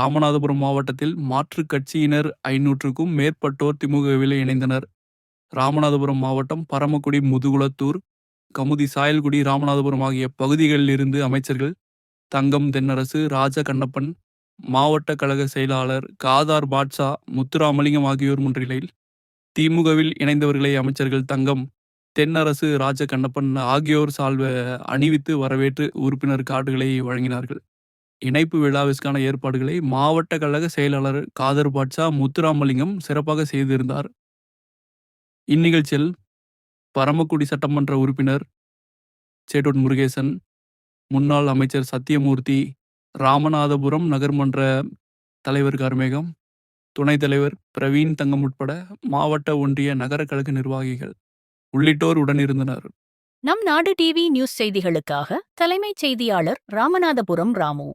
ராமநாதபுரம் மாவட்டத்தில் மாற்றுக் கட்சியினர் ஐநூற்றுக்கும் மேற்பட்டோர் திமுகவில் இணைந்தனர். ராமநாதபுரம் மாவட்டம் பரமக்குடி முதுகுளத்தூர் கமுதி சாயல்குடி ராமநாதபுரம் ஆகிய பகுதிகளில் இருந்து அமைச்சர்கள் தங்கம் தென்னரசு ராஜ கண்ணப்பன் மாவட்ட கழக செயலாளர் காதார் பாட்ஷா முத்துராமலிங்கம் ஆகியோர் முன்னிலையில் திமுகவில் இணைந்தவர்களை அமைச்சர்கள் தங்கம் தென்னரசு ராஜ கண்ணப்பன் ஆகியோர் சால்வ அணிவித்து வரவேற்று உறுப்பினர் கார்டுகளை வழங்கினார்கள். இணைப்பு விழாவிற்கான ஏற்பாடுகளை மாவட்ட கழக செயலாளர் காதர் பாட்சா முத்துராமலிங்கம் சிறப்பாக செய்திருந்தார். இந்நிகழ்ச்சியில் பரமக்குடி சட்டமன்ற உறுப்பினர் சேட்டூட் முருகேசன், முன்னாள் அமைச்சர் சத்தியமூர்த்தி, ராமநாதபுரம் நகர்மன்ற தலைவர் கருமேகம், துணைத் தலைவர் பிரவீன் தங்கம் உட்பட மாவட்ட ஒன்றிய நகர கழக நிர்வாகிகள் உள்ளிட்டோர் உடனிருந்தனர். நம் நாடு டிவி நியூஸ் செய்திகளுக்காக தலைமைச் செய்தியாளர் ராமநாதபுரம் ராமு